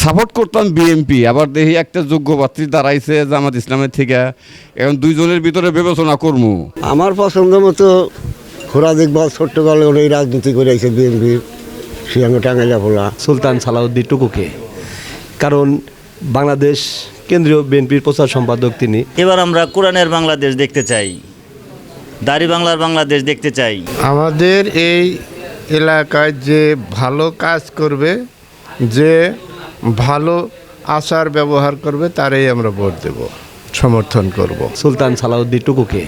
Support করতাম BMP আবার দেখি একটা যোগ্য পাত্রী দাঁড়াইছে জামাত ইসলামের থেকে। এখন দুইজনের ভিতরে বিবেচনা করব আমার পছন্দ মতো খোরাদ ইকবাল ছোট্টকালে ওই রাজনীতি করে আছে বিএনপির সিয়াঙ্গ টাঙ্গাইলা ফোলা সুলতান সালাউদ্দিন টুকুকে। কারণ বাংলাদেশ কেন্দ্রীয় বিএনপির প্রচার সম্পাদক তিনি। এবার আমরা কোরআনের বাংলাদেশ দেখতে চাই। দাড়ি বাংলার বাংলাদেশ দেখতে চাই। আমাদের এই এলাকায় যে ভালো কাজ করবে যে ভালো আচার ব্যবহার করবে, তারই আমরা ভোট দেব, সমর্থন করব। সুলতান সালাউদ্দিন টুকুকে।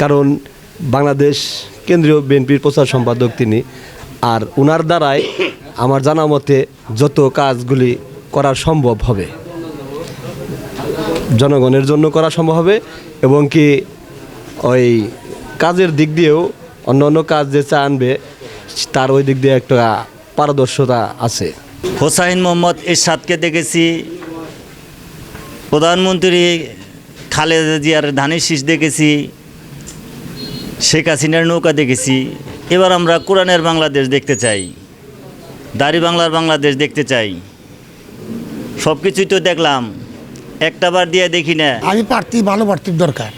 কারণ বাংলাদেশ কেন্দ্রীয় বিএনপির প্রচার সম্পাদক তিনি, আর ওনার দ্বারাই আমার জানা মতে যত কাজগুলি করা সম্ভব হবে, জনগণের জন্য করা সম্ভব হবে, এবং কি ওই কাজের দিক দিয়েও অন্য অন্য কাজ যে চা আনবে তার ওই দিক দিয়ে একটা পারদর্শতা আছে। হোসাইন মোহাম্মদ এরশাদকে দেখেছি। প্রধানমন্ত্রী খালেদা জিয়ার ধানের শীষ দেখেছি। শেখ হাসিনার নৌকা দেখেছি। এবার আমরা কোরআনের বাংলাদেশ দেখতে চাই। দাড়ি বাংলার বাংলাদেশ দেখতে চাই। সব কিছুই তো দেখলাম। একটা বার দিয়ে দেখি না। আমি প্রার্থী, ভালো প্রার্থীর দরকার।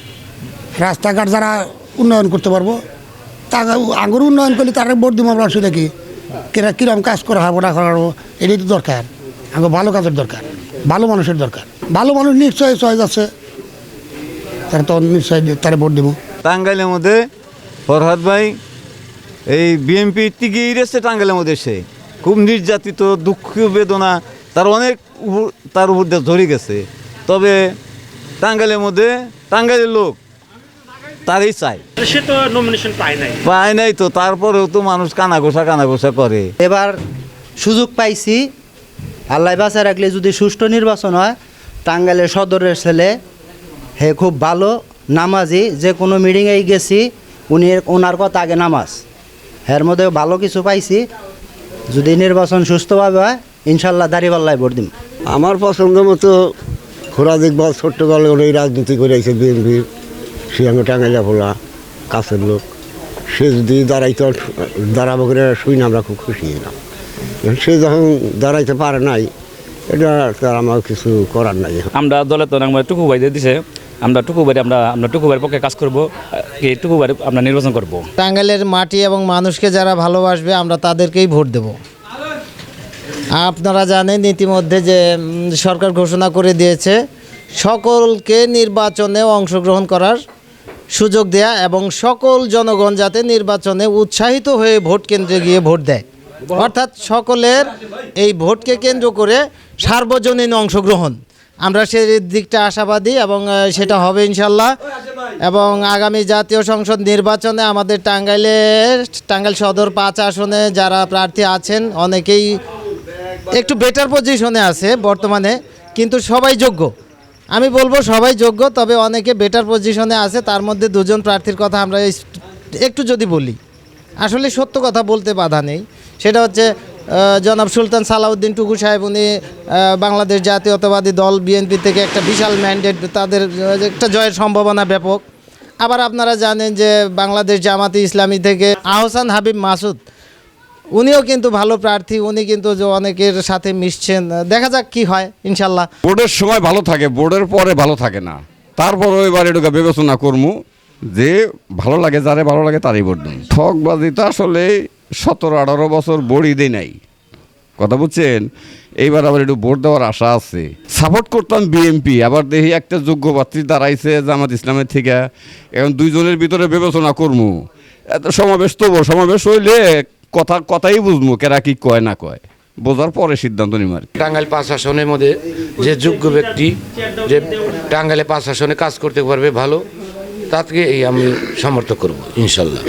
রাস্তাঘাট যারা উন্নয়ন করতে পারব তা আঙুর উন্নয়ন করলে তারা ভোট দিব অসুবিধা কি? কিরা কিরম কাজ করা হব না করা এটাই তো দরকার। আগে ভালো কাজের দরকার, ভালো মানুষের দরকার। ভালো মানুষ নিশ্চয়ই চয়েস আছে। তারা তো নিশ্চয়ই তারা ভোট দিব। টাঙ্গাইলের মধ্যে ফরহাদ ভাই, এই বিএমপি টিকেই রেছে টাঙ্গাইলের মধ্যে সে খুব নির্যাতিত দুঃখ বেদনা, তার অনেক তার উপর ধরে গেছে। তবে টাঙ্গাইলের মধ্যে, টাঙ্গাইলের লোক তারই চাই। সে তো নমিনেশন পায় নাই। পায় নাই তো তারপরেও তো মানুষ কানা ঘোষা কানা ঘোষা করে। এবার সুযোগ পাইছি আল্লাহ বাঁচা রাখলে যদি সুষ্ঠু নির্বাচন হয় টাঙ্গাইলের সদরের ছেলে হে খুব ভালো নামাজি যে কোনো মিটিংয়েই গেছি উনি ওনার কথা আগে নামাজ। এর মধ্যে ভালো কিছু পাইছি যদি নির্বাচন সুস্থভাবে হয় ইনশাল্লাহ দাঁড়িপাল্লায় ভোট দিম। আমার পছন্দ মতো খোরাদ ইকবাল ছোট্টকালে ওই রাজনীতি করে আছে বিএনপির সিয়াঙ্গ টাঙ্গাইলা ফোলা কাছের লোক। সে যদি দাঁড়াইতে দাঁড়াবো করে শুই না আমরা খুব খুশি হলাম সে যখন দাঁড়াইতে পারে নাই এটা তার আমার কিছু করার নাই আমরা দলে তো আমরা টুকু ভাই দিয়ে দিছে। আমরা টুকু বাড়ি আমরা আমরা টুকু বাড়ির পক্ষে কাজ করব। এই টুকু বাড়ি আমরা নির্বাচন করব। টাঙ্গাইলের মাটি এবং মানুষকে যারা ভালোবাসবে আমরা তাদেরকেই ভোট দেব। আপনারা জানেন ইতিমধ্যে যে সরকার ঘোষণা করে দিয়েছে সকলকে নির্বাচনে অংশগ্রহণ করার সুযোগ দেয়া এবং সকল জনগণ যাতে নির্বাচনে উৎসাহিত হয়ে ভোট কেন্দ্রে গিয়ে ভোট দেয়। অর্থাৎ সকলের এই ভোটকে কেন্দ্র করে সার্বজনীন অংশগ্রহণ। আমরা সেই দিকটা আশাবাদী এবং সেটা হবে ইনশাল্লাহ। এবং আগামী জাতীয় সংসদ নির্বাচনে আমাদের টাঙ্গাইলের টাঙ্গাইল সদর পাঁচ আসনে যারা প্রার্থী আছেন, অনেকেই একটু বেটার পজিশনে আছে বর্তমানে, কিন্তু সবাই যোগ্য। আমি বলব সবাই যোগ্য, তবে অনেকে বেটার পজিশনে আছে, তার মধ্যে দুজন প্রার্থীর কথা আমরা একটু যদি বলি। আসলে সত্য কথা বলতে বাধা নেই। সেটা হচ্ছে জনাব সুলতান সালাউদ্দিন টুকু সাহেব, উনি বাংলাদেশ জাতীয়তাবাদী দল বিএনপি থেকে একটা বিশাল ম্যান্ডেট তাদের, একটা জয়ের সম্ভাবনা ব্যাপক। আবার আপনারা জানেন যে বাংলাদেশ জামাতি ইসলামী থেকে আহসান হাবিব মাসুদ উনিও কিন্তু ভালো প্রার্থী, উনি কিন্তু যে অনেকের সাথে মিশছেন, দেখা যাক কি হয়, ইনশাল্লাহ। বোর্ডের সময় ভালো থাকে, বোর্ডের পরে ভালো থাকে না। তারপর এবার এটুকু বিবেচনা করব যে ভালো লাগে যারে ভালো লাগে তারই ভোট দিন ঠকবাজি তো আসলে সতেরো, আঠারো বছর বড়ি দেয় নাই। কথা বুঝছেন? এইবার আবার একটু ভোট দেওয়ার আশা আছে। সাপোর্ট করতাম বিএমপি আবার দেখি একটা যোগ্য প্রার্থী দাঁড়াইছে জামাত ইসলামের থেকে। এখন দুইজনের ভিতরে বিবেচনা করব এত সমাবেশ তবু সমাবেশ হইলে কথা, কথাই বুঝব, কেরা কি কয়, না কয়। বোঝার পরে সিদ্ধান্ত নিম আর টাঙ্গাইল পাঁচ আসনের মধ্যে যে যোগ্য ব্যক্তি, যে টাঙ্গাইলে পাঁচ আসনে কাজ করতে পারবে ভালো, তাকে এই আমি সমর্থন করব, ইনশাল্লাহ।